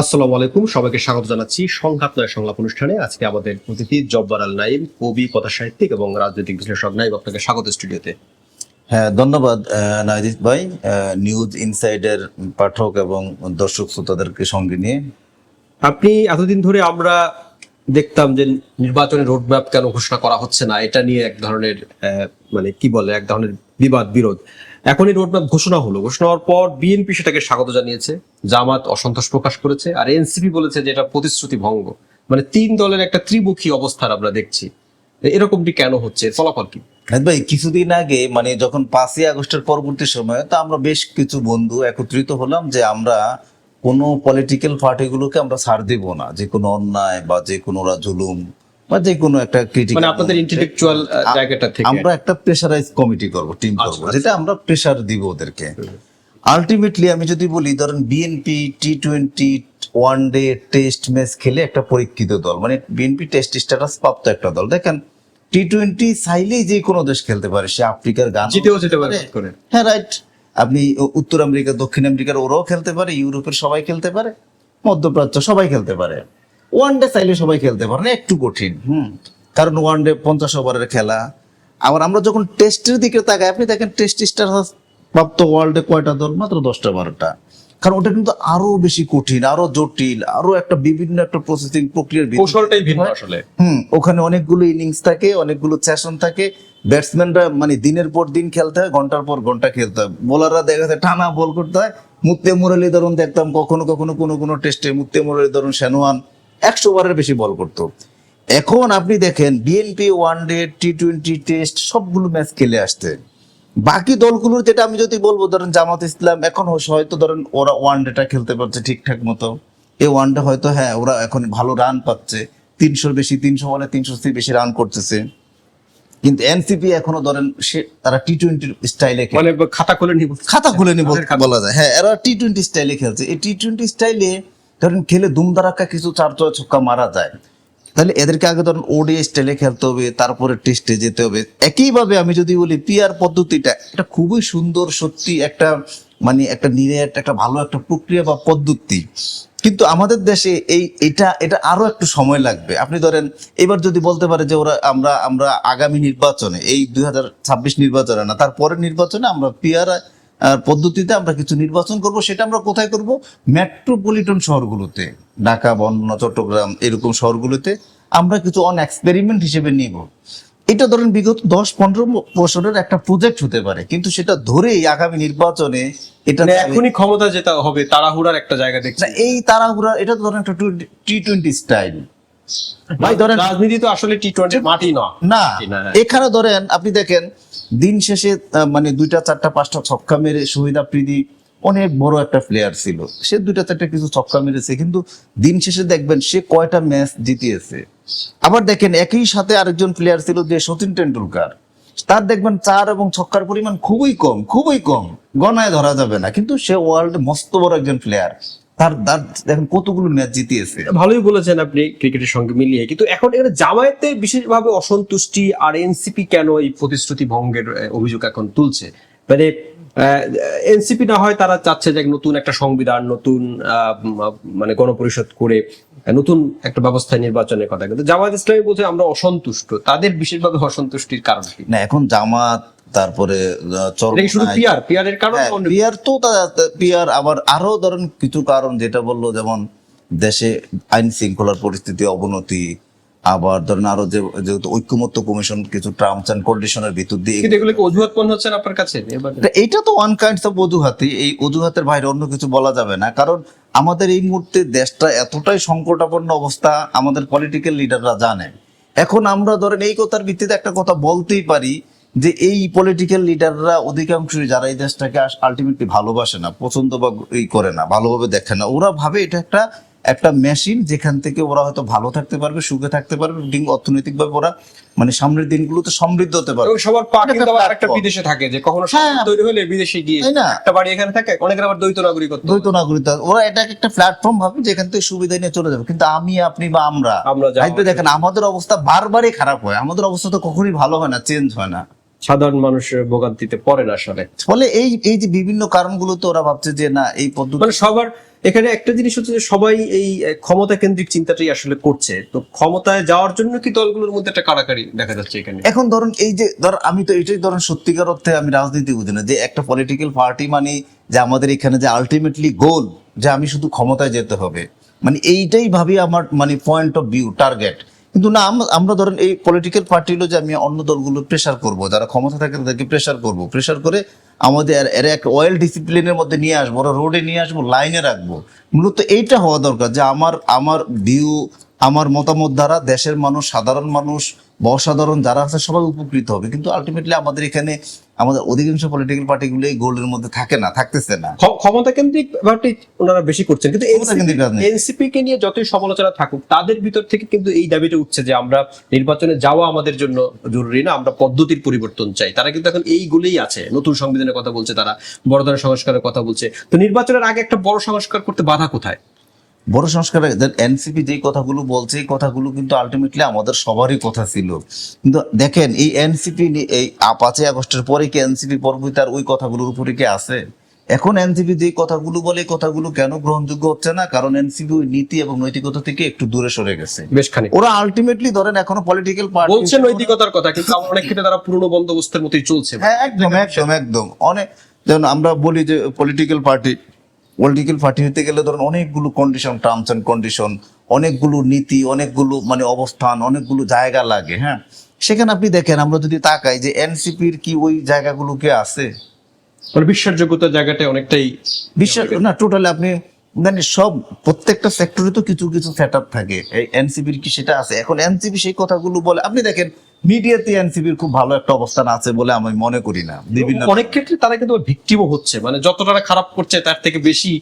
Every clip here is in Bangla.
আসসালামু আলাইকুম সবাইকে স্বাগত জানাচ্ছি সংঘাত নয় সংলাপ অনুষ্ঠানে। আজকে আমাদের অতিথি জব্বার আল নাইম কবি কথা সাহিত্যিক এবং রাজনৈতিক বিশ্লেষক। নাইম আপনাকে স্বাগত স্টুডিওতে। হ্যাঁ ধন্যবাদ নাইদিত ভাই নিউজ ইনসাইডের পাঠক এবং দর্শক শ্রোতাদেরকে সঙ্গে নিয়ে। আপনি এতদিন ধরে আমরা দেখতাম যে নির্বাচনের রোডম্যাপ কেন ঘোষণা করা হচ্ছে না এটা নিয়ে এক ধরনের মানে কি বলে এক ধরনের বিবাদ বিরোধ এখন এই রোডম্যাপ ঘোষণা হলো। ঘোষণা হওয়ার পর বিএনপি সেটাকে স্বাগত জানিয়েছে, জামাত অসন্তোষ প্রকাশ করেছে, আর এনসিপি বলেছে যে এটা প্রতিশ্রুতি ভঙ্গ। মানে তিন দলের একটা ত্রিমুখী অবস্থান আমরা দেখছি। এরকমটি কেন হচ্ছে? ফলাফল কি? ভাই, কিছুদিন আগে মানে যখন পাঁচই আগস্টের পরবর্তী সময়ে, তা আমরা বেশ কিছু বন্ধু একত্রিত হলাম যে আমরা কোনো পলিটিক্যাল পার্টিগুলোকে আমরা ছাড় দিব না। যে কোনো অন্যায় বা যে কোনো জুলুম বা যে কোনো একটা ক্রিটিক মানে আপনাদের ইন্টেলেকচুয়াল জায়গাটা থেকে আমরা একটা প্রেশারাইজ কমিটি করব টিম করব যেটা আমরা প্রেশার দিব ওদেরকে। আলটিমেটলি আমি যদি বলি ধরেন BNP T twenty one day test match খেলে একটা পরীক্ষিত দল মানে বিএনপি টেস্ট স্ট্যাটাস প্রাপ্ত একটা দল। দেখেন টি টোয়েন্টি চাইলেই যে কোনো দেশ খেলতে পারে সে আফ্রিকার গান জিতেও যেতে পারে হ্যাঁ রাইট আপনি উত্তর আমেরিকা দক্ষিণ আমেরিকার ওরাও খেলতে পারে ইউরোপের সবাই খেলতে পারে মধ্যপ্রাচ্য সবাই খেলতে পারে। ওয়ান ডে চাইলে সবাই খেলতে পারে। না একটু কঠিন। কারণ ওয়ান ডে পঞ্চাশ ওভারের খেলা। আবার আমরা যখন টেস্টের দিকে তাকাই আপনি দেখেন টেস্ট স্টার প্রাপ্ত ওয়ার্ল্ডে কয়টা দল? মাত্র দশটা বারোটা। কারণ ওটা কিন্তু আরও বেশি কঠিন আরও জটিল আরও একটা বিভিন্ন একটা প্রসেসিং প্রক্রিয়ার কৌশলটাই ভিন্ন আসলে। হুম ওখানে অনেকগুলো ইনিংস থাকে অনেকগুলো সেশন থাকে। ব্যাটসম্যানরা মানে দিনের পর দিন খেলতে হয় ঘণ্টার পর ঘণ্টা খেলতে হয়। বোলাররা দেখা যায় টানা বল করতে হয়। মুরলী ধরুন দেখতাম কখনো কখনো কোনো কোনো টেস্টে মুক্তে মুরলী ধরুন সেনোয়ান একশো ওভারের বেশি বল করতো। এখন আপনি দেখেন BNP one day T twenty test সবগুলো ম্যাচ খেলে আসতে বাকি দলগুলোর যেটা আমি যদি বলব ধরেন জামাত ইসলাম এখন হয়তো- ধরেন ওরা ওয়ান ডেটা খেলতে পারছে ঠিকঠাক মতো। এই ওয়ান ডে হয়তো হ্যাঁ ওরা এখন ভালো রান পাচ্ছে। তিনশোর বেশি তিনশো বলে তিনশো বেশি রান করতেছে। কিন্তু এনসিপি এখনও ধরেন সে তারা টি টোয়েন্টির স্টাইলে মানে খাতা খুলে নিব খাতা খুলে নি তাদের বলা যায়। হ্যাঁ এরা টি টোয়েন্টি স্টাইলে খেলছে। এই টি টোয়েন্টি স্টাইলে ধরেন খেলে দুম দুমদারাক্কা কিছু চার ছয় ছক্কা মারা যায়। তাহলে এদেরকে আগে ধরেন ওডিআই স্টাইলে খেলতে হবে, তারপরে টেস্টে যেতে হবে। একইভাবে আমি যদি বলি পিআর পদ্ধতিটা, এটা খুবই সুন্দর, সত্যি একটা মানে একটা নিরেট একটা ভালো একটা প্রক্রিয়া বা পদ্ধতি। কিন্তু আমাদের দেশে এই, এটা এটা আরও একটু সময় লাগবে। আপনি ধরেন, এবার যদি বলতে পারে যে ওরা, আমরা আমরা আগামী নির্বাচনে, এই দুই হাজার ছাব্বিশ নির্বাচনে না, তারপরের নির্বাচনে আমরা পিআর পদ্ধতিতে আমরা কিছু নির্বাচন করব সেটা আমরা কোথায় করব? মেট্রোপলিটন শহরগুলোতে ঢাকা বন্যা চট্টগ্রাম এরকম শহরগুলোতে আমরা কিছু অন এক্সপেরিমেন্ট হিসেবে নিব। এটা ধরেন বিগত দশ পনেরো বছরের একটা প্রজেক্ট হতে পারে কিন্তু সেটা ধরেই আগামী নির্বাচনে এটা মানে এখনই ক্ষমতা যেটা হবে তাড়াহুড়ার একটা জায়গা দেখছি। না, এই তাড়াহুড়া এটা ধরেন একটা টি টোয়েন্টি স্টাইল ভাই ধরেন রাজনীতি তো আসলে টি টোয়েন্টি মাটি না না না। এখানে ধরেন আপনি দেখেন দিন শেষে মানে দুইটা, চারটা, পাঁচটা ছক্কা মেরে শহীদ আফ্রিদি অনেক বড় একটা প্লেয়ার ছিল। সে দুইটা, চারটা কিছু ছক্কা মেরেছে, কিন্তু দিন শেষে দেখবেন সে কয়টা ম্যাচ জিতিয়েছে। আবার দেখেন, একই সাথে আরেকজন প্লেয়ার ছিল যে সচিন টেন্ডুলকার তার দেখবেন চার এবং ছক্কার পরিমাণ খুবই কম খুবই কম। গণায় ধরা যাবে না, কিন্তু সে ওয়ার্ল্ড মস্ত বড় একজন প্লেয়ার তার তার দেখেন কতগুলো ম্যাচ জিতিয়েছে। ভালোই বলেছেন আপনি ক্রিকেটের সঙ্গে মিলিয়ে। কিন্তু এখন এখানে জামায়াতে বিশেষভাবে অসন্তুষ্টি আর এনসিপি কেন এই প্রতিশ্রুতি ভঙ্গের অভিযোগ এখন তুলছে? মানে এনসিপি না হয় তারা চাচ্ছে যে নতুন একটা সংবিধান নতুন আহ, মানে গণপরিষদ করে নতুন একটা ব্যবস্থা নির্বাচনের কথা। কিন্তু জামায়াত ইসলামী বলছে আমরা অসন্তুষ্ট। তাদের বিশেষভাবে অসন্তুষ্টির কারণ কি? না এখন জামাত তারপরে। পিয়ার হ্যাঁ, তো পিয়ার আবার আরও ধরেন কিছু কারণ যেটা বলল যেমন দেশে আইন শৃঙ্খলার পরিস্থিতি অবনতি আবার ধরেন আরও যে যেহেতু ঐক্যমত্য কমিশন কিছু টার্মস অ্যান্ড কন্ডিশনের ভিতর দিয়ে অজুহাত মনে হচ্ছে আপনার কাছে? এটা- তো ওয়ান কাইন্ড অফ অজুহাতি এই অজুহাতের বাইরে অন্য কিছু বলা যাবে না। কারণ আমাদের এই মুহূর্তে দেশটা এতটাই সংকটাপন্ন অবস্থা আমাদের পলিটিক্যাল লিডাররা জানে। এখন আমরা ধরেন এই কথার ভিত্তিতে একটা কথা বলতেই পারি যে এই পলিটিক্যাল লিডাররা অধিকাংশই যারা এই দেশটাকে আলটিমেটলি ভালোবাসে না পছন্দ বা এই করে না ভালোভাবে দেখে না ওরা ভাবে এটা একটা একটা মেশিন যেখান থেকে ওরা হয়তো ভালো থাকতে পারবে সুখে থাকতে পারবে অর্থনৈতিক ভাবে ওরা মানে সামনের দিনগুলোতে সমৃদ্ধ হতে পারবে। এবং সবার পা কিন্তু একটা আবার একটা বিদেশে থাকে যে কখনো হ্যাঁ। তৈরি হলে বিদেশে গিয়ে তাই না? একটা বাড়ি এখানে থাকে অনেকের আবার দ্বৈত নাগরিকত্ব। দ্বৈত নাগরিকতা। ওরা এটা একটা প্ল্যাটফর্ম ভাবে যেখান থেকে সুবিধা নিয়ে চলে যাবে। কিন্তু আমি আপনি বা আমরা দেখেন আমাদের অবস্থা বারবারই খারাপ হয়। আমাদের অবস্থা তো কখনোই ভালো হয় না চেঞ্জ হয় না। সাধারণ মানুষের ভোগান্তিতে পড়েন আসলে। ফলে এই এই যে বিভিন্ন কারণগুলো তো ওরা ভাবছে যে না এই পদ্ধতি মানে সবার এখানে একটা জিনিস হচ্ছে যে সবাই এই ক্ষমতা কেন্দ্রিক চিন্তাটাই আসলে করছে। তো ক্ষমতায় যাওয়ার জন্য কি দলগুলোর মধ্যে একটা কারাকারি দেখা যাচ্ছে এখানে? এখন ধরুন এই যে ধর আমি তো এটাই ধরুন সত্যিকার অর্থে আমি রাজনীতি বুঝি না যে একটা পলিটিক্যাল পার্টি মানে যে আমাদের এখানে যে আলটিমেটলি গোল যে আমি শুধু ক্ষমতায় যেতে হবে। মানে এইটাই ভাবি আমার মানে পয়েন্ট অফ ভিউ টার্গেট কিন্তু না আমরা ধরেন এই পলিটিক্যাল পার্টি হলো যে আমি অন্য দলগুলো প্রেশার করব, যারা ক্ষমতা থাকে তাদেরকে প্রেশার করব। প্রেশার করে আমাদের এর- এক ওয়েল ডিসিপ্লিনের মধ্যে নিয়ে আসব, ওরা রোডে নিয়ে আসব লাইনে রাখব। মূলত এইটা হওয়া দরকার যে আমার আমার ভিউ আমার মতামত দ্বারা দেশের মানুষ, সাধারণ মানুষ বা অসাধারণ যারা আছে সবাই উপকৃত হবে। কিন্তু আলটিমেটলি আমাদের এখানে আমাদের অধিকাংশ পলিটিক্যাল পার্টিগুলো এই গোল্ডের মধ্যে থাকে না থাকতেছে না। ক্ষ- ক্ষমতা কেন্দ্রিক ব্যাপারটি ওনারা বেশি করছেন। কিন্তু। এনসিপি কে নিয়ে যতই সমালোচনা থাকুক তাদের ভিতর থেকে কিন্তু এই দাবিটা উঠছে যে আমরা নির্বাচনে যাওয়া আমাদের জন্য জরুরি না আমরা পদ্ধতির পরিবর্তন চাই। তারা কিন্তু এখন এইগুলোই আছে। নতুন সংবিধানের কথা বলছে তারা বড় ধরনের সংস্কারের কথা বলছে। তো নির্বাচনের আগে একটা বড় সংস্কার করতে বাধা কোথায়? বড় সংস্কার এনসিপি যেই কথাগুলো বলছে এই কথাগুলো কিন্তু আলটিমেটলি আমাদের সবারই কথা ছিল। কিন্তু দেখেন এই এনসিপি এই পাঁচই আগস্টের পরে কি এনসিপি পরবর্তী আর ওই কথাগুলোর উপরে কি আছে? এখন এনসিপি যে কথাগুলো বলে এই কথাগুলো কেন গ্রহণযোগ্য হচ্ছে না? কারণ এনসিপি ওই নীতি এবং নৈতিকতা থেকে একটু দূরে সরে গেছে। বেশ খানিক। ওরা আলটিমেটলি ধরেন এখনও পলিটিক্যাল পার্টি বলছে নৈতিকতার কথা কিন্তু অনেক ক্ষেত্রে তারা পুরনো বন্দোবস্তের মতোই চলছে। হ্যাঁ একদম একদম একদম। অনেক যেমন আমরা বলি যে পলিটিক্যাল পার্টি পলিটিক্যাল পার্টি হতে গেলে ধরুন অনেকগুলো কন্ডিশন টার্মস অ্যান্ড কন্ডিশন অনেকগুলো নীতি অনেকগুলো মানে অবস্থান অনেকগুলো জায়গা লাগে হ্যাঁ? সেখানে আপনি দেখেন আমরা যদি তাকাই যে এনসিপির কি ওই জায়গাগুলোকে আছে? বিশ্বাসযোগ্যতা বিশ্বাসযোগ্যতার জায়গাটা অনেকটাই বিশ্বাস না টোটালি আপনি মানে সব প্রত্যেকটা সেক্টরে তো কিছু কিছু সেট থাকে। এই এনসিপির কি সেটা আছে? এখন এনসিপি সেই কথাগুলো বলে আপনি দেখেন মিডিয়াতে এনসিপির খুব ভালো একটা অবস্থান আছে বলে আমি মনে করি না। বিভিন্ন অনেক ক্ষেত্রে তারা কিন্তু ভিকটিমও হচ্ছে। মানে যতটা তারা খারাপ করছে তার থেকে বেশি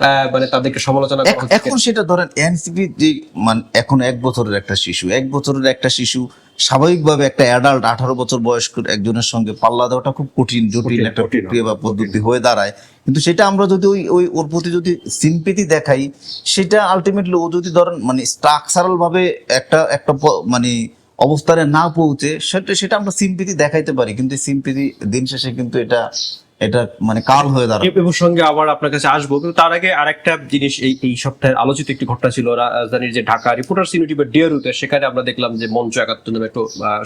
আহ, মানে তাদেরকে সমালোচনা এখন সেটা ধরেন এনসিপি যে মানে এখন এক বছরের একটা শিশু এক বছরের একটা শিশু স্বাভাবিকভাবে একটা অ্যাডাল্ট আঠারো বছর বয়স্ক একজনের সঙ্গে পাল্লা দেওয়াটা খুব কঠিন জটিল একটা প্রক্রিয়া বা পদ্ধতি হয়ে দাঁড়ায়। কিন্তু সেটা আমরা যদি ওই ওই ওর প্রতি যদি সিম্পেথি দেখাই সেটা আলটিমেটলি ও যদি ধরেন মানে স্ট্রাকচারাল ভাবে একটা একটা মানে অবস্থানে না পৌঁছে সেটা সেটা আমরা সিম্পিতি দেখাইতে পারি। কিন্তু সিম্পেথি দিন শেষে কিন্তু এটা এটা মানে কাল হয়ে দাঁড়ায় এই প্রসঙ্গে আবার আপনার কাছে আসব। কিন্তু তার আগে আরেকটা জিনিস এই এই সপ্তাহের আলোচিত একটি ঘটনা ছিল। রাজধানীর যে ঢাকা রিপোর্টার্স ইউনিটি বা ডিয়ারুতে সেখানে আমরা দেখলাম যে মঞ্চ একাত্তর নামে একটা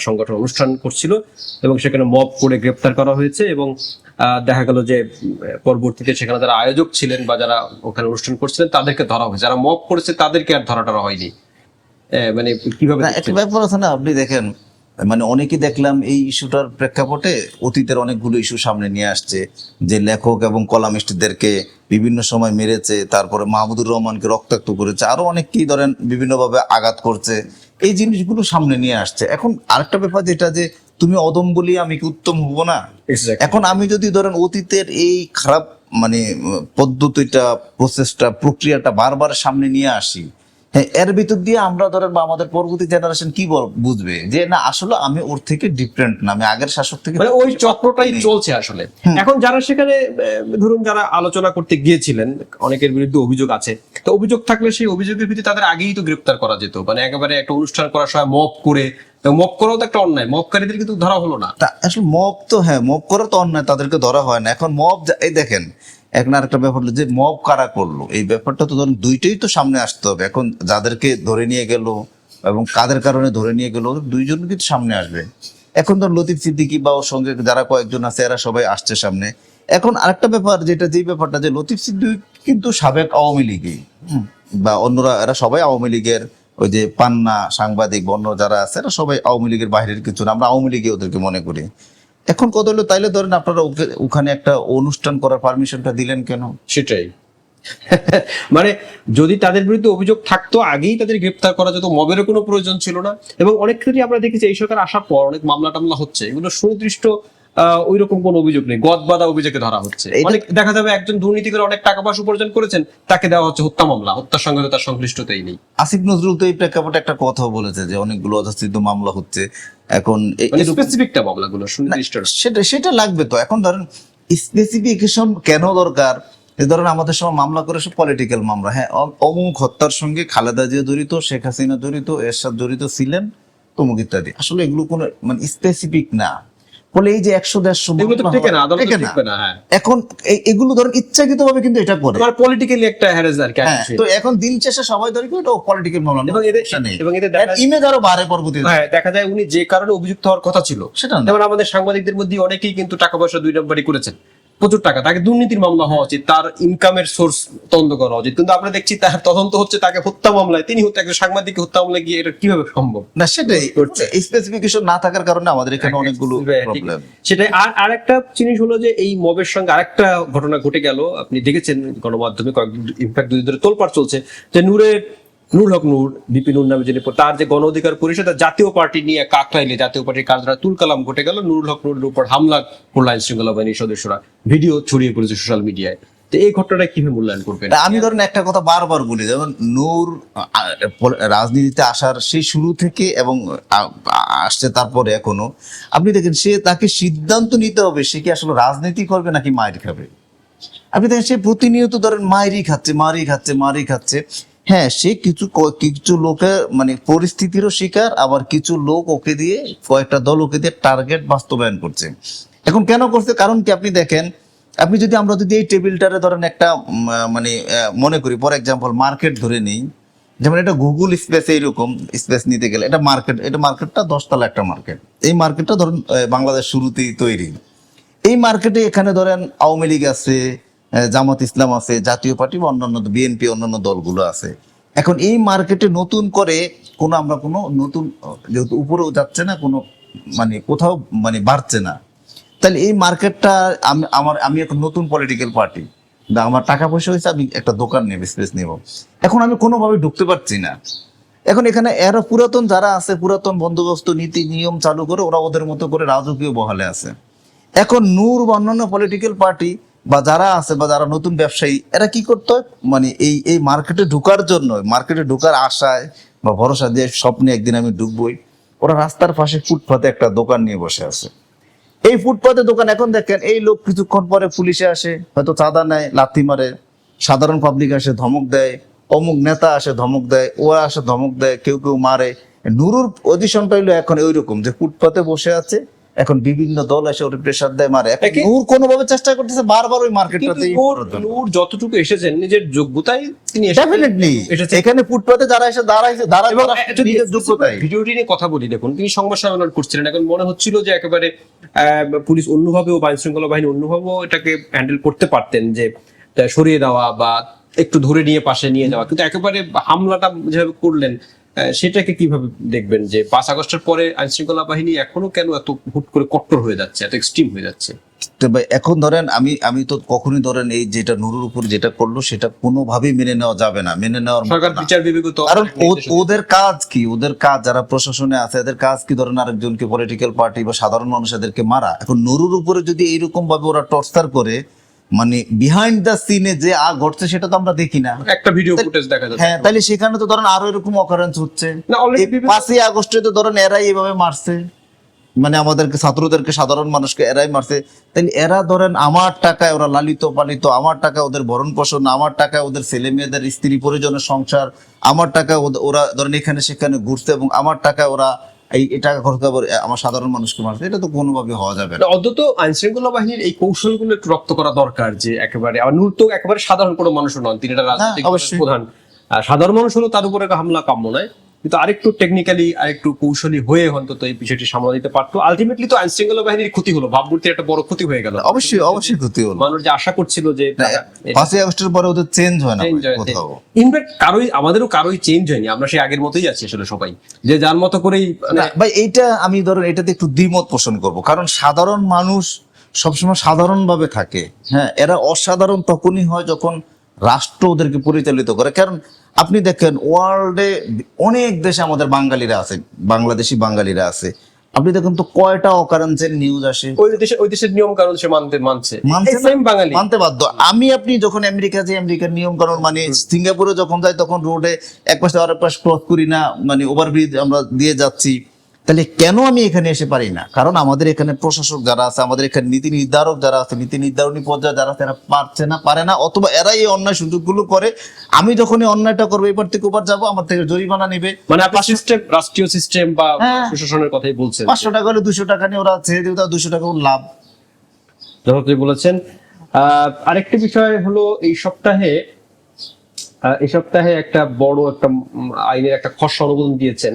সংগঠন অনুষ্ঠান করছিল এবং সেখানে মব করে গ্রেপ্তার করা হয়েছে এবং আহ, দেখা গেল যে পরবর্তীতে সেখানে যারা আয়োজক ছিলেন বা যারা ওখানে অনুষ্ঠান করছিলেন তাদেরকে ধরা হয়েছে। যারা মব করেছে তাদেরকে আর ধরা টরা হয়নি মানে কীভাবে একটা ব্যাপার আছে না আপনি দেখেন মানে অনেকেই দেখলাম এই ইস্যুটার প্রেক্ষাপটে অতীতের অনেকগুলো ইস্যু সামনে নিয়ে আসছে যে লেখক এবং কলামিস্টদেরকে বিভিন্ন সময় মেরেছে তারপরে মাহমুদুর রহমানকে রক্তাক্ত করেছে আরও অনেককেই ধরেন বিভিন্নভাবে আঘাত করছে। এই জিনিসগুলো সামনে নিয়ে আসছে। এখন আরেকটা ব্যাপার যেটা যে তুমি অদম বলি আমি কি উত্তম হব না? এখন আমি যদি ধরেন অতীতের এই খারাপ মানে পদ্ধতিটা প্রসেসটা প্রক্রিয়াটা বারবার সামনে নিয়ে আসি এর ভিতর দিয়ে আমরা ধরেন বা আমাদের পরবর্তী জেনারেশন কি বুঝবে? যে না আসলে আমি ওর থেকে ডিফারেন্ট না আমি আগের শাসক থেকে মানে ওই চক্রটাই চলছে আসলে। এখন যারা সেখানে ধরুন যারা আলোচনা করতে গিয়েছিলেন অনেকের বিরুদ্ধে অভিযোগ আছে তো অভিযোগ থাকলে সেই অভিযোগের ভিত্তিতে তাদের আগেই তো গ্রেপ্তার করা যেত। মানে একেবারে একটা অনুষ্ঠান করার সময় মপ করে মপ করাও তো একটা অন্যায় মপকারীদের কিন্তু ধরা হলো না। আসলে মব তো হ্যাঁ মব করা তো অন্যায় তাদেরকে ধরা হয় না। এখন মব এই দেখেন এখন আর একটা ব্যাপার হলো যে মব কারা করল? এই ব্যাপারটা তো ধরুন দুইটাই তো সামনে আসতে হবে। এখন যাদেরকে ধরে নিয়ে গেল এবং কাদের কারণে ধরে নিয়ে গেল দুইজন কিন্তু সামনে আসবে। এখন ধর লতিফ সিদ্দিকি বা ওর সঙ্গে যারা কয়েকজন আছে, এরা সবাই আসছে সামনে। এখন আরেকটা ব্যাপার যেটা যেই ব্যাপারটা যে লতিফ সিদ্দিকি কিন্তু সাবেক আওয়ামী লীগই বা অন্যরা, এরা সবাই আওয়ামী লীগের ওই যে পান্না সাংবাদিক বা অন্য যারা আছে, এরা সবাই আওয়ামী লীগের বাইরের কিছু না। আমরা আওয়ামী লীগে ওদেরকে মনে করি। এখন কত হলো, তাইলে ধরেন আপনারা ওখানে একটা অনুষ্ঠান করার পারমিশনটা দিলেন কেন? সেটাই। মানে যদি তাদের বিরুদ্ধে অভিযোগ থাকতো, আগেই তাদের গ্রেপ্তার করা যেত মবের কোনো প্রয়োজন ছিল না। এবং অনেক ক্ষেত্রে আমরা দেখেছি, এই সরকার আসার পর অনেক মামলা টামলা হচ্ছে। এগুলো সুনির্দিষ্ট ওই রকম কোন অভিযোগ নেই। গদ বাদা অভিযোগে ধরা হচ্ছে। অনেক দেখা যাবে একজন দুর্নীতি করে অনেক টাকা পয়সা উপার্জন করেছেন তাকে দেওয়া হচ্ছে হত্যা মামলা। হত্যার সঙ্গে তার সংশ্লিষ্টতাই নেই। আসিফ নজরুল তো এই প্রেক্ষাপটে একটা কথা বলেছে যে অনেকগুলো মামলা হচ্ছে। এখন এ- মানে স্পেসিফিকটা মামলাগুলো সুনির্দিষ্ট সেটা সেটা লাগবে তো। এখন ধরেন স্পেসিফিকেশন কেন দরকার? এই ধরেন আমাদের সময় মামলা করে সব পলিটিক্যাল মামলা। হ্যাঁ অমুক হত্যার সঙ্গে খালেদা জিয়া জড়িত শেখ হাসিনা জড়িত এরশাদ জড়িত ছিলেন তমুক ইত্যাদি। আসলে এগুলো কোনো মানে স্পেসিফিক না। বলে এই যে একশো দেড়শো হয়, এখন এগুলো ধরেন ইচ্ছাকৃত ভাবে কিন্তু এটা করে। পলিটিক্যালি একটা আর কি হ্যাঁ কিছুই তো এখন দিন শেষে সবাই ধরে ওটা পলিটিক্যাল মামলা এবং এদের এবং এদের ইমেজ আরও বাড়ে পরবর্তীতে। হ্যাঁ দেখা যায় উনি যে কারণে অভিযুক্ত হওয়ার কথা ছিল। সেটা যেমন আমাদের সাংবাদিকদের মধ্যে অনেকেই কিন্তু টাকা পয়সা দুই নম্বরই করেছেন। প্রচুর টাকা তাকে দুর্নীতির মামলা হওয়া উচিত তার ইনকামের সোর্স তদন্ত করা উচিত। কিন্তু আমরা দেখছি তার তদন্ত হচ্ছে তাকে হত্যা মামলায় তিনি হত্যা একজন সাংবাদিক হত্যা মামলায় গিয়ে এটা কীভাবে সম্ভব? না সেটাই করছে। স্পেসিফিকেশন না থাকার কারণে আমাদের এখানে অনেকগুলো হ্যাঁ, প্রবলেম সেটাই। আর আরেকটা জিনিস হলো যে এই মবের সঙ্গে আরেকটা ঘটনা ঘটে গেল আপনি দেখেছেন গণমাধ্যমে কয়েক ইনফ্যাক্ট দুই দিন ধরে তোলপাড় চলছে যে নূরের নূর হক নূর, বিপি নূর নামে যিনি তার যে গণ অধিকার পরিষদ জাতীয় পার্টি নিয়ে কাকরাইলে জাতীয় পার্টির কার্যরা তুলকালাম ঘটে গেল। নুরুল হক নূরের উপর হামলা করল আইন শৃঙ্খলা বাহিনীর সদস্যরা। ভিডিও ছড়িয়ে পড়েছে সোশ্যাল মিডিয়ায়। তো এই ঘটনাটা কীভাবে মূল্যায়ন করবেন? আমি ধরেন একটা কথা বারবার বলি, যেমন নূর রাজনীতিতে আসার সেই শুরু থেকে এবং আসছে তারপরে এখনও। আপনি দেখেন, সে তাকে সিদ্ধান্ত নিতে হবে, সে কি আসলে রাজনীতি করবে নাকি মায়ের খাবে? আপনি দেখেন, সে প্রতিনিয়ত ধরেন মায়েরই খাচ্ছে মারই খাচ্ছে মারই খাচ্ছে। হ্যাঁ সে কিছু কিছু লোকের মানে পরিস্থিতিরও শিকার, আবার কিছু লোক ওকে দিয়ে কয়েকটা দল ওকে দিয়ে টার্গেট বাস্তবায়ন করছে। এখন কেন করছে? কারণ কি আপনি দেখেন, আপনি যদি আমরা যদি এই টেবিলটারে ধরেন একটা মানে মনে করি ফর এক্সাম্পল মার্কেট ধরে নিই, যেমন এটা গুগল স্পেস এইরকম স্পেস নিতে গেলে, এটা মার্কেট এটা মার্কেটটা দশতলা একটা মার্কেট এই মার্কেটটা ধরেন বাংলাদেশ শুরুতেই তৈরি। এই মার্কেটে এখানে ধরেন আওয়ামী লীগ আছে জামাত ইসলাম আছে, জাতীয় পার্টি বা অন্যান্য বিএনপি অন্যান্য দলগুলো আছে। এখন এই মার্কেটে নতুন করে কোনো আমরা কোনো নতুন যেহেতু উপরেও যাচ্ছে না, কোনো মানে কোথাও মানে বাড়ছে না। তাহলে এই মার্কেটটা আমি, আমার, আমি এখন নতুন পলিটিক্যাল পার্টি আমার টাকা পয়সা হয়েছে, আমি একটা দোকান নেব স্পেস নেব। এখন আমি কোনোভাবে ঢুকতে পারছি না। এখন এখানে এরা পুরাতন যারা আছে, পুরাতন বন্দোবস্ত, নীতি, নিয়ম চালু করে ওরা ওদের মতো করে রাজকীয় বহালে আছে। এখন নূর বা অন্যান্য পলিটিক্যাল পার্টি বা যারা আছে বা যারা নতুন ব্যবসায়ী, এরা কি করতে? হয় মানে এই এই মার্কেটে ঢুকার জন্য, মার্কেটে ঢুকার আশায় বা ভরসা দিয়ে স্বপ্নে একদিন আমি ঢুকবই। ওরা রাস্তার পাশে ফুটপাতে একটা দোকান নিয়ে বসে আছে। এই ফুটপাতে দোকান, এখন দেখেন, এই লোক কিছুক্ষণ পরে পুলিশে আসে, হয়তো চাঁদা নেয়, লাথি মারে। সাধারণ পাবলিক আসে, ধমক দেয়। অমুক নেতা আসে, ধমক দেয়। ওরা আসে, ধমক দেয়, কেউ কেউ মারে। নুরুর পজিশনটা হইল এখন ওই রকম যে ফুটপাতে বসে আছে এখন বিভিন্ন দল এসে ওর প্রেশার দেয় মারে। নূর কোনোভাবে চেষ্টা করতেছে বারবার ওই মার্কেটটাতে নূর যতটুকু এসেছেন নিজের যোগ্যতায় তিনি। ডেফিনেটলি এখানে ফুটপাতে যারা এসে দাঁড়াইছে দাঁড়া নিজের যোগ্যতায়। ভিডিওটি নিয়ে কথা বলি দেখুন তিনি সংবাদ সম্মেলন করছিলেন এখন মনে হচ্ছিল যে একেবারে পুলিশ অন্যভাবেও বা আইন শৃঙ্খলা বাহিনী অন্যভাবেও এটাকে হ্যান্ডেল করতে পারতেন যে সরিয়ে দেওয়া বা একটু ধরে নিয়ে পাশে নিয়ে যাওয়া। কিন্তু একেবারে হামলাটা যেভাবে করলেন সেটাকে কীভাবে দেখবেন যে পাঁচ আগস্টের পরে আইন শৃঙ্খলা বাহিনী এখনও কেন এত হুট করে কট্টর হয়ে যাচ্ছে এত এক্সট্রিম হয়ে যাচ্ছে? তো ভাই, এখন ধরেন আমি আমি তো কখনই ধরেন এই যেটা নুরুর উপর যেটা করল সেটা কোনোভাবেই মেনে নেওয়া যাবে না মেনে নেওয়ার সরকার বিচার তো কারণ ওদের কাজ কি? ওদের কাজ যারা প্রশাসনে আছে এদের কাজ কি ধরেন আরেকজনকে পলিটিক্যাল পার্টি বা সাধারণ মানুষ এদেরকে মারা? এখন নুরুর উপরে যদি এইরকম ভাবে ওরা টর্চার করে মানে বিহাইন্ড দ্য সিনে যে আ ঘটছে সেটা তো আমরা দেখি না। একটা ভিডিও ফুটেজ দেখা যাচ্ছে। হ্যাঁ তাহলে সেখানে তো ধরেন আরও এরকম অকারেন্স হচ্ছে। পাঁচই আগস্টে তো ধরেন এরাই এভাবে মারছে। মানে আমাদেরকে ছাত্রদেরকে সাধারণ মানুষকে এরাই মারছে। তাহলে এরা ধরেন আমার টাকায় ওরা লালিত পালিত আমার টাকায় ওদের ভরণ পোষণ আমার টাকায় ওদের ছেলে মেয়েদের স্ত্রী পরিজনের সংসার আমার টাকায় ওদ- ওরা ধরেন এখানে সেখানে ঘুরছে এবং আমার টাকায় ওরা এই টাকা খরচ করে আমার সাধারণ মানুষকে মারতে এটা তো কোনোভাবে হওয়া যাবে না। অন্তত আইন শৃঙ্খলা বাহিনীর এই কৌশলগুলো একটু রপ্ত করা দরকার যে একেবারে আবার নূর তো একেবারে সাধারণ কোনো মানুষ নন তিনি রাজনৈতিক হ্যাঁ, প্রধান। আর সাধারণ মানুষ হলো তার উপরে হামলা কাম্য নয়। কিন্তু আরেকটু টেকনিক্যালি আরেকটু কৌশলী হয়ে অন্তত এই বিষয়টি সামলা দিতে পারতো। আলটিমেটলি তো আইন শৃঙ্খলা বাহিনীর ক্ষতি হলো ভাবমূর্তির একটা বড় ক্ষতি হয়ে গেল। অবশ্যই অবশ্যই ক্ষতি হলো। মানুষ যে আশা করছিল যে পাঁচই আগস্টের পরে ওদের চেঞ্জ হয় না কোথাও। ইনফ্যাক্ট কারোই আমাদেরও কারোই চেঞ্জ হয়নি। আমরা সেই আগের মতোই আছি আসলে সবাই। যে যার মতো করেই মানে ভাই এইটা আমি ধরেন এটাতে একটু দ্বিমত পোষণ করব। কারণ সাধারণ মানুষ সবসময় সাধারণ ভাবে থাকে। হ্যাঁ এরা অসাধারণ তখনই হয় যখন রাষ্ট্র ওদেরকে পরিচালিত করে। কারণ আপনি দেখেন ওয়ার্ল্ডে অনেক দেশে আমাদের বাঙালিরা আছে বাংলাদেশি বাঙালিরা আছে। আপনি দেখুন তো কয়টা অকারেন্সের নিউজ আসে? ওই দেশে ওই দেশের নিয়ম কানুন সে মানতে মানছে। মানছে বাঙালি। মানতে বাধ্য। আমি আপনি যখন আমেরিকা যাই আমেরিকার নিয়ম কানুন মানে সিঙ্গাপুরে যখন যাই তখন রোডে এক পাশে আরেক পাশ ক্রস করি না মানে ওভারব্রিজ আমরা দিয়ে যাচ্ছি। তাহলে কেন আমি এখানে এসে পারি না? কারণ আমাদের এখানে প্রশাসক যারা আছে আমাদের এখানে নীতি নির্ধারক যারা আছে নীতি নির্ধারণী পর্যায়ে যারা এরা পারছে না পারে না অথবা এরাই এই অন্যায় সুযোগগুলো করে। আমি যখন এই অন্যায়টা করব এবার থেকে ওপার যাব আমার থেকে জরিমানা নেবে। মানে সিস্টেম রাষ্ট্রীয় সিস্টেম বা হ্যাঁ। প্রশাসনের কথাই বলছেন। পাঁচশো টাকা হলে দুশো টাকা নিয়ে ওরা ছেড়ে দেবে দুশো টাকা লাভ। যথার্থই বলেছেন। আহ, আরেকটি বিষয় হলো এই সপ্তাহে এই সপ্তাহে একটা বড় একটা আইনের একটা খসড়া অনুমোদন দিয়েছেন।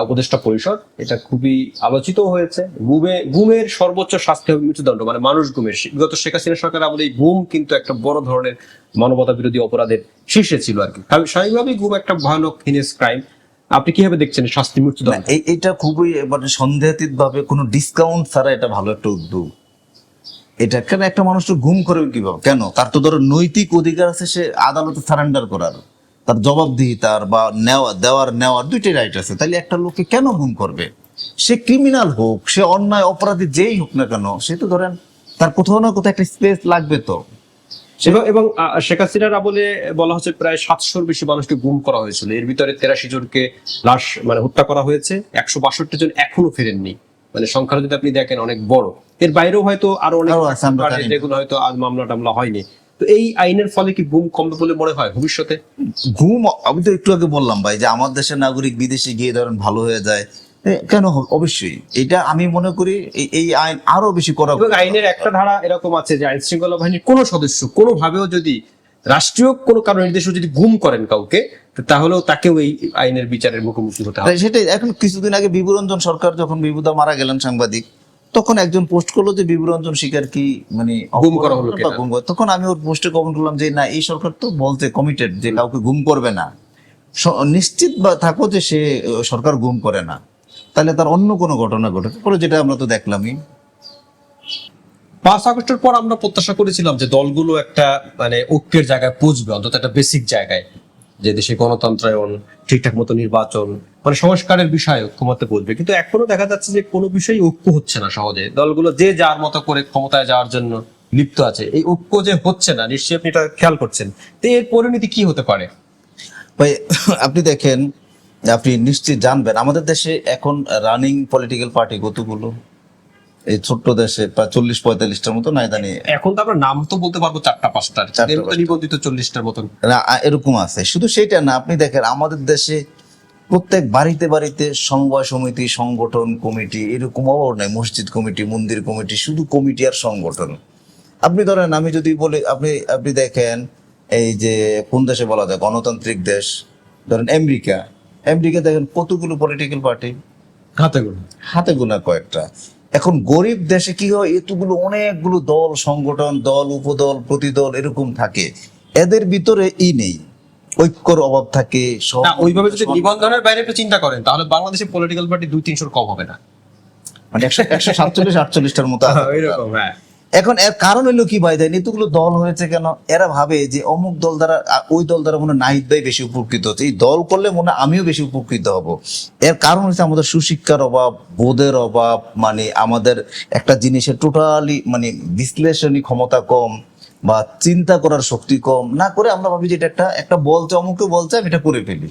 উপদেষ্টা পরিষদ, এটা খুবই আলোচিত হয়েছে। গুমে, গুমের সর্বোচ্চ শাস্তি হবে মৃত্যুদণ্ড মানে মানুষ গুমের। বিগত শেখ হাসিনা সরকার এই গুম কিন্তু একটা বড় ধরনের মানবতা বিরোধী অপরাধের শীর্ষে ছিল আর কি। স্বাভাবিক- স্বাভাবিকভাবেই গুম একটা ভয়ানক হিনেস ক্রাইম আপনি কীভাবে দেখছেন শাস্তি মৃত্যুদণ্ড? এটা খুবই মানে সন্দেহাতীত ভাবে কোনো ডিসকাউন্ট ছাড়া এটা ভালো একটা উদ্যোগ। এটা কেন একটা মানুষ ঘুম করবে কীভাবে? কেন? তার তো ধরো নৈতিক অধিকার আছে, সে আদালতে সারেন্ডার করার। তার জবাবদিহিতার বা নেওয়া দেওয়ার নেওয়ার দুইটাই রাইট আছে। তাহলে একটা লোককে কেন ঘুম করবে? সে ক্রিমিনাল হোক সে অন্যায় অপরাধী যেই হোক না কেন সে তো ধরেন তার কোথাও না কোথাও একটা স্পেস লাগবে তো। এবং এবং শেখ হাসিনার আমলে বলা হচ্ছে প্রায় সাতশোর বেশি মানুষকে গুম করা হয়েছিল। এর ভিতরে তেরাশি জনকে লাশ মানে হত্যা করা হয়েছে। একশো বাষট্টি জন এখনও ফেরেননি। মানে সংখ্যা যদি আপনি দেখেন অনেক বড়। এর বাইরেও হয়তো আরও অনেক। যেগুলো হয়তো আজ মামলা টামলা হয়নি। তো এই আইনের ফলে কি গুম কমবে বলে মনে হয় ভবিষ্যতে? ঘুম আমি তো একটু আগে বললাম ভাই যে আমার দেশের নাগরিক বিদেশে গিয়ে ধরেন ভালো হয়ে যায় কেন অবশ্যই। এটা আমি মনে করি এই- আইন আরও বেশি করা আইনের একটা ধারা এরকম আছে যে আইন শৃঙ্খলা বাহিনীর কোনো সদস্য কোনোভাবেও যদি রাষ্ট্রীয় কোনো কারণ নির্দেশ যদি গুম করেন কাউকে তাহলেও তাকেও এই আইনের বিচারের মুখোমুখি হতে হবে। সেটাই এখন কিছুদিন আগে বিভুরঞ্জন সরকার যখন বিভুদা মারা গেলেন সাংবাদিক তখন একজন পোস্ট করল যে বিভুরঞ্জন শিকার কি? মানে গুম করা হলো। গুম তখন আমি ওর পোস্টে কমেন্ট করলাম যে না এই সরকার তো বলতে কমিটেড যে কাউকে গুম করবে না। নিশ্চিত বা থাকো যে সে সরকার গুম করে না। তাহলে তার অন্য কোনো ঘটনা ঘটে পরে যেটা আমরা তো দেখলামই। পাঁচ আগস্টের পর আমরা প্রত্যাশা করেছিলাম যে দলগুলো একটা মানে ঐক্যের জায়গায় পৌঁছবে অন্তত একটা বেসিক জায়গায়। যে দেশে গণতন্ত্রায়ন, ঠিকঠাক মতো নির্বাচন মানে সংস্কারের বিষয়ে ঐক্যমতে বুঝবে কিন্তু এখনও দেখা যাচ্ছে যে কোনো বিষয়ে ঐক্য হচ্ছে না সহজে। দলগুলো যে যার মতো করে ক্ষমতায় যাওয়ার জন্য লিপ্ত আছে, এই ঐক্য যে হচ্ছে না, নিশ্চয়ই আপনি এটা খেয়াল করছেন। তো এর পরিণতি কি হতে পারে? ভাই, আপনি দেখেন, আপনি নিশ্চিত জানবেন, আমাদের দেশে এখন রানিং পলিটিক্যাল পার্টি কতগুলো? এই ছোট্ট দেশে প্রায় চল্লিশ পঁয়তাল্লিশটার মতো নাই জানি এখন তো আমরা নাম তো বলতে পারব চারটা এর নিবন্ধিত চল্লিশটার মতন। না, এরকম আছে। শুধু সেটা না আপনি দেখেন আমাদের দেশে প্রত্যেক বাড়িতে বাড়িতে সমবায় সমিতি সংগঠন কমিটি এরকম অভাব নাই। মসজিদ কমিটি মন্দির কমিটি শুধু কমিটি আর সংগঠন। আপনি ধরেন আমি যদি বলি আপনি আপনি দেখেন এই যে কোন দেশে বলা যায়? গণতান্ত্রিক দেশ। ধরেন আমেরিকা। আমেরিকা দেখেন কতগুলো পলিটিক্যাল পার্টি হাতে গুলো হাতে গোনা কয়েকটা। এখন গরিব দেশে কি হয়? এতগুলো অনেকগুলো দল সংগঠন দল উপদল প্রতিদল এরকম থাকে। এদের ভিতরে ই নেই। ঐক্যর অভাব থাকে সব- ওইভাবে যদি নিবন্ধনের বাইরে একটু চিন্তা করেন তাহলে বাংলাদেশের পলিটিক্যাল পার্টি দুই তিনশোর কম হবে না। মানে একশো একশো সাতচল্লিশ আটচল্লিশটার মতো এরকম হ্যাঁ। এখন এর কারণ হলো কি ভাই? দেন এতগুলো দল হয়েছে কেন? এরা ভাবে যে অমুক দল দ্বারা ওই দল দ্বারা মনে হয় ভাই বেশি উপকৃত হচ্ছে। এই দল করলে মনে আমিও বেশি উপকৃত হব। এর কারণ হচ্ছে আমাদের সুশিক্ষার অভাব, বোধের অভাব মানে আমাদের একটা জিনিসের টোটালি মানে বিশ্লেষণী ক্ষমতা কম বা চিন্তা করার শক্তি কম। না করে আমরা ভাবি যে এটা একটা একটা বলছে অমুকে বলছে, আমি এটা করে ফেলি।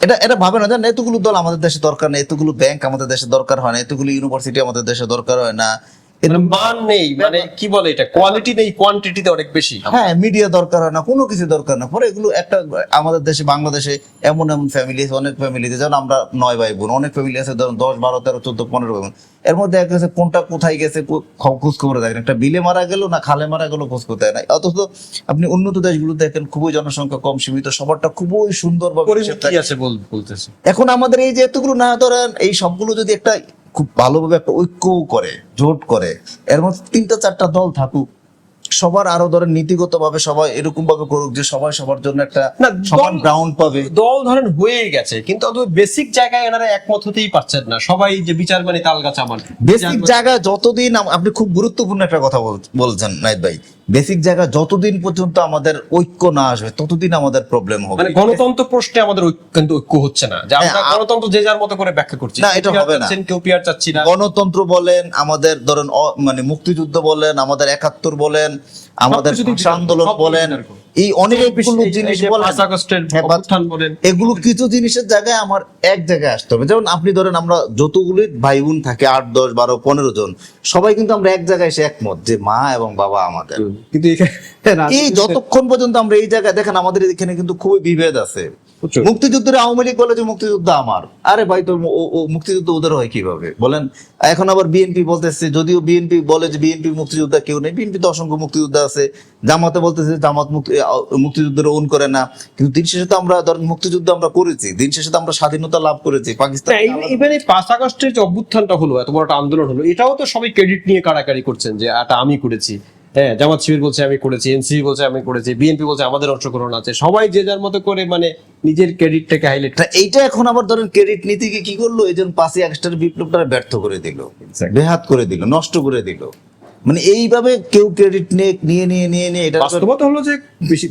এটা এটা ভাবে না, জানেন, এতগুলো দল আমাদের দেশে দরকার নেই, এতগুলো ব্যাংক আমাদের দেশে দরকার হয় না, এতগুলো ইউনিভার্সিটি আমাদের দেশে দরকার হয় না। মানে মান নেই মানে কি বলে এটা? কোয়ালিটি নেই কোয়ান্টিটিতে অনেক বেশি। হ্যাঁ মিডিয়া দরকার হয় না কোনো কিছু দরকার না। পরে এগুলো একটা আমাদের দেশে বাংলাদেশে এমন এমন ফ্যামিলি আছে অনেক ফ্যামিলিতে যেমন আমরা নয় ভাই বোন অনেক ফ্যামিলি আছে ধরুন দশ বারো তেরো চোদ্দ পনেরো বোন এর মধ্যে এক আছে কোনটা কোথায় গেছে খোঁজ খবর দেখেন একটা বিলে মারা গেল না খালে মারা গেল খোঁজ করতে না। অথচ আপনি উন্নত দেশগুলো দেখেন খুবই জনসংখ্যা কম সীমিত সবারটা খুবই সুন্দর এখন আমাদের এই যে এতগুলো না ধরেন এই সবগুলো যদি একটা খুব ভালোভাবে একটা ঐক্য করে জোট করে। এর মধ্যে তিনটা চারটা দল থাকুক সবার আরও ধরেন নীতিগত ভাবে সবাই এরকম ভাবে করুক যে সবাই সবার জন্য একটা সমান গ্রাউন্ড পাবে। দল ধরেন হয়ে গেছে কিন্তু অত বেসিক জায়গায় এনারা একমত হতেই পারছেন না। সবাই যে বিচার মানে তাল গাছ আমার বেসিক জায়গা যতদিন আপনি খুব গুরুত্বপূর্ণ একটা কথা বলছেন নাইত ভাই। বেসিক জায়গা যতদিন পর্যন্ত আমাদের ঐক্য না আসবে ততদিন আমাদের প্রবলেম হবে। মানে গণতন্ত্র প্রশ্নে আমাদের ঐক্য- কিন্তু ঐক্য হচ্ছে না। যে আমরা হ্যাঁ, গণতন্ত্র যে যার মতো করে ব্যাখ্যা করছি। না, এটা হবে না। কেউ পিয়ার চাচ্ছি না। গণতন্ত্র বলেন আমাদের ধরেন মানে মুক্তিযুদ্ধ বলেন আমাদের একাত্তর বলেন আমাদের ভাষা আন্দোলন বলেন এই অনেকগুলো জিনিস বলেন হ্যাঁ, এগুলো কিছু জিনিসের জায়গায় আমার এক জায়গায় আসতে হবে। যেমন আপনি ধরেন আমরা যতগুলি ভাই বোন থাকে আট দশ বারো পনেরো জন সবাই কিন্তু আমরা এক জায়গায় এসে একমত যে মা এবং বাবা আমাদের। কিন্তু এই যতক্ষণ পর্যন্ত আমরা এই জায়গায় দেখেন আমাদের এখানে কিন্তু খুবই বিভেদ আছে। মুক্তিযুদ্ধের আওয়ামী লীগ বলে যে মুক্তিযুদ্ধ আমার। আরে ভাই তো মুক্তিযুদ্ধ ওদের হয় কীভাবে? বলেন এখন আবার বিএনপি বলতেছে যদিও বিএনপি বলে যে বিএনপি মুক্তিযোদ্ধা কেউ নেই বিএনপি তো অসংখ্য মুক্তিযোদ্ধা আছে। জামাতে বলতেছে জামাত মুক্তি মুক্তিযুদ্ধের ওন করে না। কিন্তু দিন শেষে তো আমরা ধরেন মুক্তিযুদ্ধ আমরা করেছি দিন শেষে তো আমরা স্বাধীনতা লাভ করেছি পাকিস্তান ইভেন এই পাঁচ আগস্টের যে অভ্যুত্থানটা হলো এত বড় একটা আন্দোলন হলো এটাও তো সবাই ক্রেডিট নিয়ে কাড়াকাড়ি করছেন যে এটা আমি করেছি। হ্যাঁ জামাত শিবির বলছে আমি করেছি এনসিপি বলছে আমি করেছি বিএনপি বলছে আমাদের অংশগ্রহণ আছে। সবাই যে যার মতো করে মানে নিজের ক্রেডিটটাকে হাইলাইট এইটা এখন আবার ধরেন ক্রেডিট নীতিকে কি করল? এই জন্য পাঁচই আগস্টের বিপ্লবটা ব্যর্থ করে দিল। বেহাত করে দিল নষ্ট করে দিল। মানে এইভাবে কেউ ক্রেডিট নিয়ে নিয়ে নিয়ে নিয়ে নিয়ে এটা বাস্তবতা হলো যে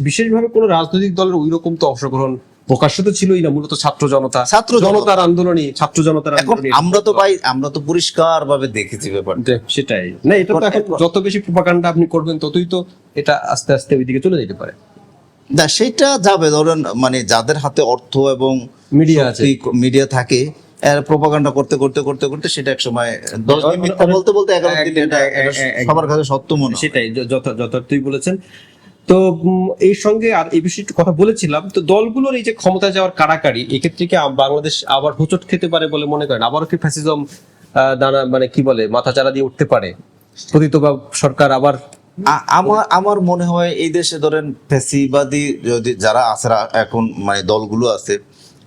বিশেষভাবে কোনো রাজনৈতিক দলের ওই রকম তো অংশগ্রহণ প্রকাশ্য তো ছিলই না মূলত ছাত্র জনতা। ছাত্র জনতার আন্দোলনই ছাত্র জনতার আমরা তো ভাই আমরা তো পরিষ্কার ভাবে দেখেছি ব্যাপারটা। সেটাই। না এটা তো এখন যত বেশি প্রপাগান্ডা আপনি করবেন ততই তো এটা আস্তে আস্তে ওইদিকে চলে যেতে পারে। না সেটা যাবে। ধরেন মানে যাদের হাতে অর্থ এবং মিডিয়া আছে। মিডিয়া থাকে এর প্রপাগান্ডা করতে করতে করতে করতে সেটা এক সময় দশ দিন মিথ্যা বলতে বলতে এগারো দিন এটা সবার কাছে সত্য মনে। সেটাই য- যথা যথার্থই বলেছেন। তো এর সঙ্গে আর এই বিষয়ে কথা বলেছিলাম। তো দলগুলোর এই যে ক্ষমতা যাওয়ার কারাকারি এক্ষেত্রে কি বাংলাদেশ আবার হোঁচট খেতে পারে বলে মনে করেন? আবারও কি ফ্যাসিজম দানা মানে কি বলে মাথা চারা দিয়ে উঠতে পারে? বা সরকার আবার আমার আমার মনে হয় এই দেশে ধরেন ফ্যাসিবাদী যদি যারা আছে এখন মানে দলগুলো আছে,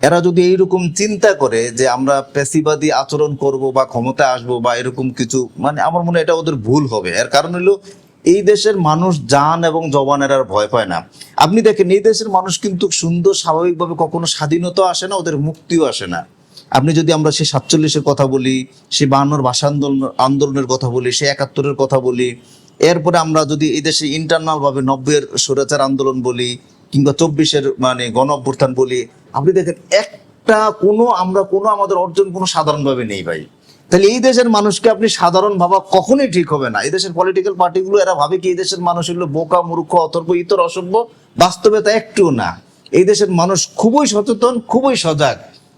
এরা যদি এইরকম চিন্তা করে যে আমরা ফ্যাসিবাদী আচরণ করব বা ক্ষমতায় আসব বা এরকম কিছু মানে আমার মনে হয় এটা ওদের ভুল হবে। এর কারণ হলো এই দেশের মানুষ জান এবং জবানের আর ভয় পায় না। আপনি দেখেন, এই দেশের মানুষ কিন্তু সুন্দর, স্বাভাবিকভাবে কখনো স্বাধীনতা আসে না, ওদের মুক্তিও আসে না। আপনি যদি আমরা সেই সাতচল্লিশের কথা বলি সে বায়ান্নর ভাষা আন্দোলন, আন্দোলনের কথা বলি সে একাত্তরের কথা বলি, এরপরে আমরা যদি এই দেশে ইন্টারনাল ভাবে নব্বইয়ের স্বৈরাচার আন্দোলন বলি, কিংবা চব্বিশের মানে গণ অভ্যুত্থান বলি, আপনি দেখেন, একটা কোনো, আমরা কোনো আমাদের অর্জন কোনো সাধারণভাবে নেই ভাই। তাহলে এই দেশের মানুষকে আপনি সাধারণ ভাবা কখনই ঠিক হবে না। এই দেশের পলিটিক্যাল পার্টিগুলো এরা ভাবে কি এই দেশের মানুষ হলো বোকা, মূর্খ, অতর্ক, ইতর, অসভ্য? বাস্তবে তা একটুও না। এই দেশের মানুষ খুবই সচেতন, খুবই সজাগ।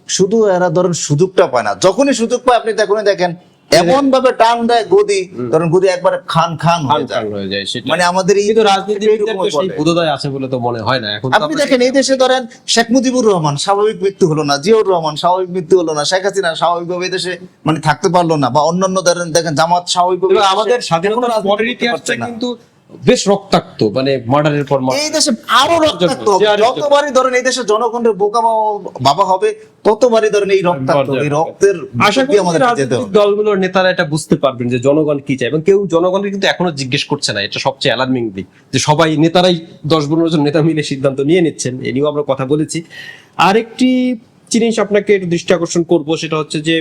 শুধু এরা ধরেন সুযোগটা পায় না। যখনই সুযোগ পায়, আপনি তখনই দেখেন এমন ভাবে টান দেয় গদি ধরেন গদি একবার খান খান হয়ে যায়। হয়ে যায় সেটা মানে আমাদের এই রাজনীতিবিদদের তো রাজনীতি সেই আছে বলে তো মনে হয় না। এখন আপনি দেখেন এই দেশে ধরেন শেখ মুজিবুর রহমান স্বাভাবিক মৃত্যু হলো না জিয়াউর রহমান স্বাভাবিক মৃত্যু হলো না শেখ হাসিনা স্বাভাবিকভাবে ভাবে দেশে মানে থাকতে পারল না বা অন্যান্য ধরেন দেখেন জামাত স্বাভাবিকভাবে দেশে আমাদের স্বাধীনতার ইতিহাসটা কিন্তু বেশ রক্তাক্ত মানে মার্ডারের পর এই দেশে আরও রক্তাক্ত। যতবারই ধরেন এই দেশের জনগণের বোকা বাবা- হবে ততবারই ধরেন এই রক্তাক্ত এই রক্তের আশা করি আমাদের রাজনৈতিক দলগুলোর নেতারা এটা বুঝতে পারবেন যে জনগণ কি চায় এবং কেউ জনগণকে কিন্তু এখনও জিজ্ঞেস করছে না এটা সবচেয়ে অ্যালার্মিং দিক যে সবাই নেতারাই দশ পনেরো জন নেতা মিলে সিদ্ধান্ত নিয়ে নিচ্ছেন এ নিয়েও আমরা কথা বলেছি। আরেকটি জিনিস আপনাকে একটু দৃষ্টি আকর্ষণ করব সেটা হচ্ছে যে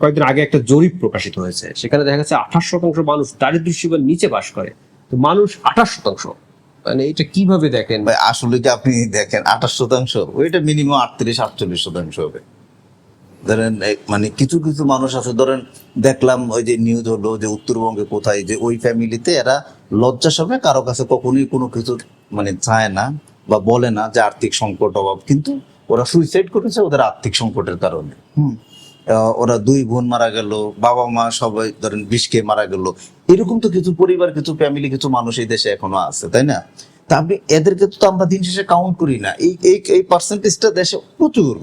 কয়েকদিন আগে একটা জরিপ প্রকাশিত হয়েছে সেখানে দেখা গেছে আঠাশ শতাংশ মানুষ দারিদ্র্য সীমার নিচে বাস করে। তো মানুষ আঠাশ শতাংশ। মানে এটা কীভাবে দেখেন? ভাই, আসলে কি আপনি দেখেন আঠাশ শতাংশ? ওইটা মিনিমাম আটত্রিশ, আটচল্লিশ শতাংশ হবে। ধরেন মানে কিছু কিছু মানুষ আছে, ধরেন দেখলাম ওই যে নিউজ হলো যে উত্তরবঙ্গে কোথায় যে ওই ফ্যামিলিতে এরা লজ্জা সবে কারও কাছে কখনোই কোনো কিছু মানে চায় না বা বলে না যে আর্থিক সংকট অভাব। কিন্তু ওরা সুইসাইড করেছে ওদের আর্থিক সংকটের কারণে। হুম। ওরা দুই বোন মারা গেল বাবা মা সবাই ধরেন বিষ খেয়ে মারা গেল। এরকম তো কিছু পরিবার কিছু ফ্যামিলি কিছু মানুষ এই দেশে এখনও আছে তাই না? তা আপনি এদেরকে তো আমরা দিন শেষে কাউন্ট করি না। এই এই পার্সেন্টেজটা দেশে প্রচুর।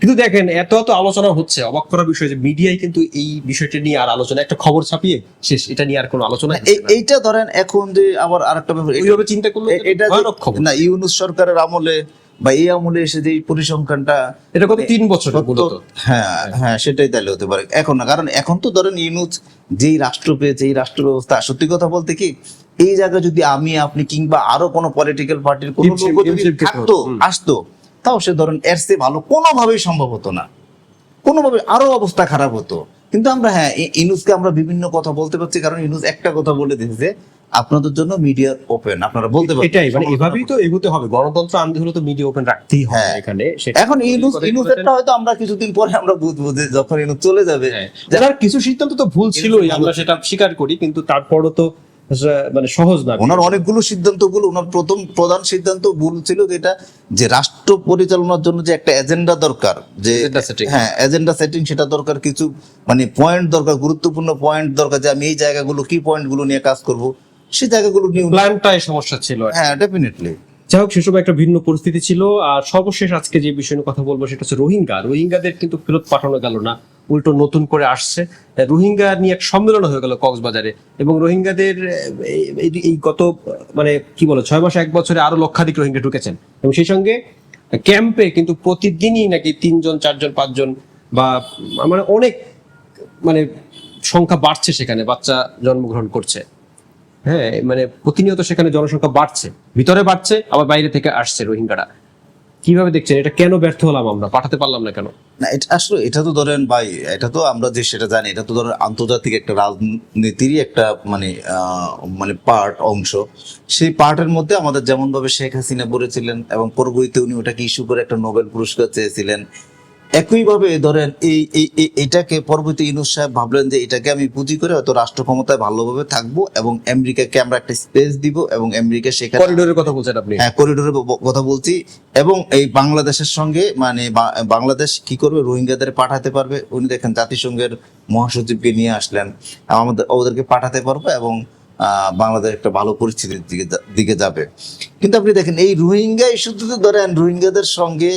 কিন্তু দেখেন এত এত আলোচনা হচ্ছে অবাক করার বিষয় যে মিডিয়ায় কিন্তু এই বিষয়টা নিয়ে আর আলোচনা একটা খবর ছাপিয়ে শেষ এটা নিয়ে আর কোনো আলোচনা এইটা ধরেন এখন যে আবার আরেকটা ব্যাপার ওইভাবে চিন্তা করলে এটা না ইউনুস সরকারের আমলে বা এই আমলে এসে যে পরিসংখ্যানটা এটা কত? তিন বছর হ্যাঁ হ্যাঁ। সেটাই তাহলে হতে পারে। এখন না কারণ এখন তো ধরেন ইউনুস যেই রাষ্ট্র পেয়েছে এই রাষ্ট্র ব্যবস্থা সত্যি কথা বলতে কি এই জায়গায় যদি আমি আপনি কিংবা আরও কোনো পলিটিক্যাল পার্টির কোনো লোক যদি থাকতো আসতো তাও সে ধরেন এর চেয়ে ভালো কোনোভাবেই সম্ভব হতো না। কোনোভাবে আরও অবস্থা খারাপ হতো। কিন্তু আমরা হ্যাঁ ই- ইনুসকে আমরা বিভিন্ন কথা বলতে পারছি কারণ ইনুস একটা কথা বলে দিয়েছে আপনাদের জন্য মিডিয়া ওপেন আপনারা বলতে পারেন এটাই মানে এভাবেই তো এগোতে হবে গণতন্ত্র আনতে হলে তো মিডিয়া ওপেন রাখতেই হবে হ্যাঁ। এখানে এখন ইনুস ইনুসেরটা হয়তো আমরা কিছুদিন পরে আমরা বুঝব যে যখন ইনুস চলে যাবে হ্যাঁ। যার কিছু সিদ্ধান্ত তো ভুল ছিলই আমরা সেটা স্বীকার করি কিন্তু তারপরও তো মানে সহজ না। ওনার অনেকগুলো সিদ্ধান্তগুলো ওনার প্রথম প্রধান সিদ্ধান্ত ভুল ছিল যেটা যে রাষ্ট্র পরিচালনার জন্য যে একটা এজেন্ডা দরকার যে হ্যাঁ এজেন্ডা সেটিং সেটা দরকার কিছু মানে পয়েন্ট দরকার গুরুত্বপূর্ণ পয়েন্ট দরকার যে আমি এই জায়গাগুলো কি পয়েন্টগুলো নিয়ে কাজ করব। সেই জায়গাগুলো প্ল্যানটাই সমস্যা ছিল। হ্যাঁ ডেফিনেটলি যাই হোক সেসব একটা ভিন্ন পরিস্থিতি ছিল। আর সর্বশেষ আজকে যে বিষয় নিয়ে কথা বলব সেটা হচ্ছে রোহিঙ্গা। রোহিঙ্গাদের কিন্তু ফেরত পাঠানো গেল না উল্টো নতুন করে আসছে। রোহিঙ্গা নিয়ে এক সম্মেলন হয়ে গেল কক্সবাজারে। এবং রোহিঙ্গাদের এই- এই- এই গত মানে কি বলো ছয় মাস এক বছরে আরও লক্ষাধিক রোহিঙ্গা ঢুকেছেন। এবং সেই সঙ্গে ক্যাম্পে কিন্তু প্রতিদিনই নাকি তিনজন চারজন পাঁচজন বা মানে অনেক মানে সংখ্যা বাড়ছে সেখানে বাচ্চা জন্মগ্রহণ করছে। হ্যাঁ মানে প্রতিনিয়ত সেখানে জনসংখ্যা বাড়ছে, ভিতরে বাড়ছে, আবার বাইরে থেকে আসছে রোহিঙ্গারা। কীভাবে দেখছেন? এটা কেন ব্যর্থ হলাম আমরা? পাঠাতে পারলাম না কেন? না, এটা আসলে, এটা তো ধরেন ভাই, এটা তো আমরা যে সেটা জানি, এটা তো ধরেন আন্তর্জাতিক একটা রাজনীতিরই একটা মানে মানে পার্ট অংশ। সেই পার্টের মধ্যে আমাদের যেমন ভাবে শেখ হাসিনা বলেছিলেন এবং পরবর্তীতে উনি ওটাকে ইস্যু করে একটা নোবেল পুরস্কার চেয়েছিলেন। একইভাবে ধরেন এই এটাকে পরবর্তী ইউনুস সাহেব ভাবলেন যে এটাকে আমি পুঁজি করে হয়তো রাষ্ট্র ক্ষমতায় ভালোভাবে থাকব এবং আমেরিকাকে আমরা একটা স্পেস দিব এবং আমেরিকা সেখানে করিডোরের কথা বলছেন আপনি? হ্যাঁ করিডোরের কথা বলছি এবং এই বাংলাদেশের সঙ্গে মানে বাংলাদেশ কি করবে? রোহিঙ্গাদের পাঠাতে পারবে। উনি দেখেন জাতিসংঘের মহাসচিবকে নিয়ে আসলেন। আমাদের ওদেরকে পাঠাতে পারবে এবং বাংলাদেশ একটা ভালো পরিস্থিতির দিকে দিকে যাবে কিন্তু আপনি দেখেন এই রোহিঙ্গা ইস্যুতে ধরেন রোহিঙ্গাদের সঙ্গে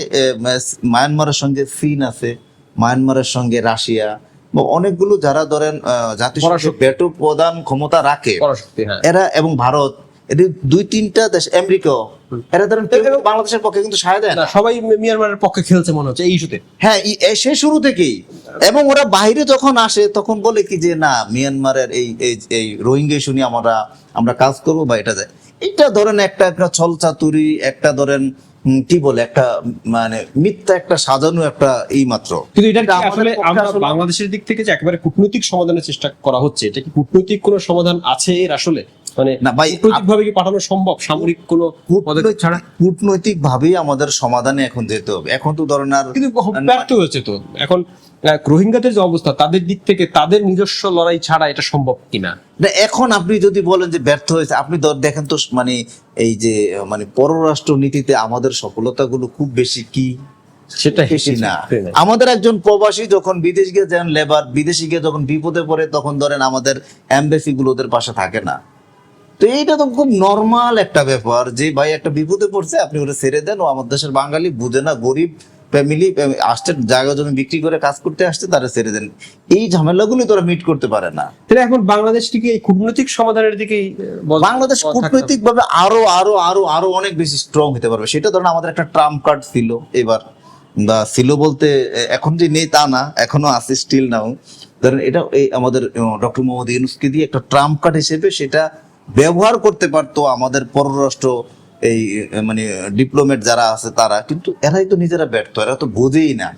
মায়ানমারের সঙ্গে চীন আছে মায়ানমারের সঙ্গে রাশিয়া বা অনেকগুলো যারা ধরেন আহ, জাতিসংঘে। বেটো প্রদান ক্ষমতা রাখে হ্যাঁ এরা এবং ভারত এদের দুই তিনটা দেশ আমেরিকাও। এরা ধরেন বাংলাদেশের পক্ষে কিন্তু সায় দেয় না। সবাই মিয়ানমারের পক্ষে খেলছে মনে হচ্ছে এই ইস্যুতে। হ্যাঁ সে শুরু থেকেই। এবং ওরা বাইরে যখন আসে তখন বলে কি যে না মিয়ানমারের এই এই এই রোহিঙ্গা ইস্যু নিয়ে আমরা আমরা কাজ করব বা এটা যায়। এটা ধরেন একটা একটা ছল চাতুরি একটা ধরেন কি বলে একটা মানে মিথ্যা একটা সাজানো একটা এই মাত্র। কিন্তু এটা আসলে আমরা বাংলাদেশের দিক থেকে যে একেবারে কূটনৈতিক সমাধানের চেষ্টা করা হচ্ছে এটা কি কূটনৈতিক কোনো সমাধান আছে এর আসলে? মানে না ভাই কূটনৈতিক কি পাঠানো সম্ভব? সামরিক কোনো পদক্ষেপ ছাড়া? কূটনৈতিক ভাবেই আমাদের সমাধানে এখন যেতে হবে। এখন তো ধরেন আর কিন্তু ব্যর্থ হয়েছে তো। এখন রোহিঙ্গাদের যে অবস্থা তাদের দিক থেকে তাদের নিজস্ব লড়াই ছাড়া এটা সম্ভব কিনা? না এখন আপনি যদি বলেন যে ব্যর্থ হয়েছে আপনি দেখেন তো মানে এই যে মানে পররাষ্ট্র নীতিতে আমাদের সফলতাগুলো খুব বেশি কি? সেটা না। আমাদের একজন প্রবাসী যখন বিদেশ গিয়ে যান লেবার বিদেশি গিয়ে যখন বিপদে পড়ে তখন ধরেন আমাদের এমবেসি গুলো ওদের পাশে থাকে না। তো এইটা তো খুব নর্মাল একটা ব্যাপার যে ভাই একটা বিপদে পড়ছে আপনি ওটা ছেড়ে দেন। ও আমার দেশের বাঙালি বুঝে না গরিব ফ্যামিলি আসছে জায়গা জমি বিক্রি করে কাজ করতে আসছে তারা ছেড়ে দেন। এই ঝামেলাগুলো তোরা মিট করতে পারে না। তাহলে এখন বাংলাদেশ কি এই কূটনৈতিক সমাধানের দিকেই বাংলাদেশ কূটনৈতিক ভাবে আরও আরও আরও আরও অনেক বেশি স্ট্রং হতে পারবে। সেটা ধরেন আমাদের একটা ট্রাম্প কার্ড ছিল এবার। বা ছিল বলতে এখন যে নেই তা না এখনও আছে স্টিল নাও ধরেন এটা এই আমাদের ডক্টর মোহাম্মদ ইউনুসকে দিয়ে একটা ট্রাম্প কার্ড হিসেবে সেটা ব্যবহার করতে পারতো আমাদের পররাষ্ট্র এই মানে ডিপ্লোমেট যারা আছে তারা। কিন্তু এরাই তো নিজেরা ব্যর্থ, এরা তো বোঝেই না।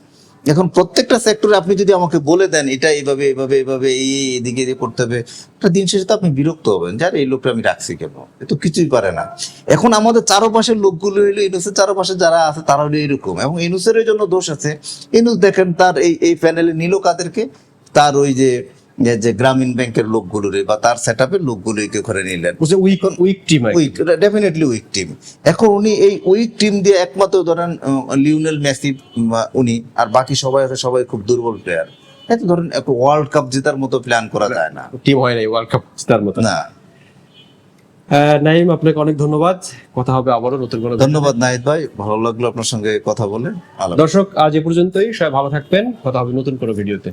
এখন প্রত্যেকটা সেক্টরে আপনি যদি আমাকে বলে দেন, এটা এইভাবে এইভাবে এইভাবে, এই এদিকে করতে হবে একটা দিন শেষে তো আপনি বিরক্ত হবেন। যার এই লোকটা আমি রাখছি কেন? এ তো কিছুই পারে না। এখন আমাদের চারপাশের লোকগুলো হইল ইনুসের চারপাশে যারা আছে তারা হলো এরকম। এবং ইনুসের জন্য দোষ আছে। ইনুস দেখেন তার এই এই প্যানেলে নিল কাদেরকে, তার ওই যে যে গ্রামীণ ব্যাংকের লোকগুলোরে বা তার সেট আপের লোকগুলোকে করে নিলেন। Weak weak team weak definitely weak team এখন উনি এই উইক টিম দিয়ে একমাত্র ধরেন লিওনেল মেসি উনি আর বাকি সবাই সবাই খুব দুর্বল প্লেয়ার এত ধরেন ওয়ার্ল্ড কাপ জেতার মতো প্ল্যান করা যায় না। টিম হয় নাই ওয়ার্ল্ড কাপ জেতার মতো। না। নাইম আপনাকে অনেক ধন্যবাদ। কথা হবে আবারও নতুন কোনো ধন্যবাদ নাহিদ ভাই ভালো লাগল আপনার সঙ্গে কথা বলে। দর্শক আজ এ পর্যন্তই সবাই ভালো থাকবেন। কথা হবে নতুন কোনো ভিডিওতে।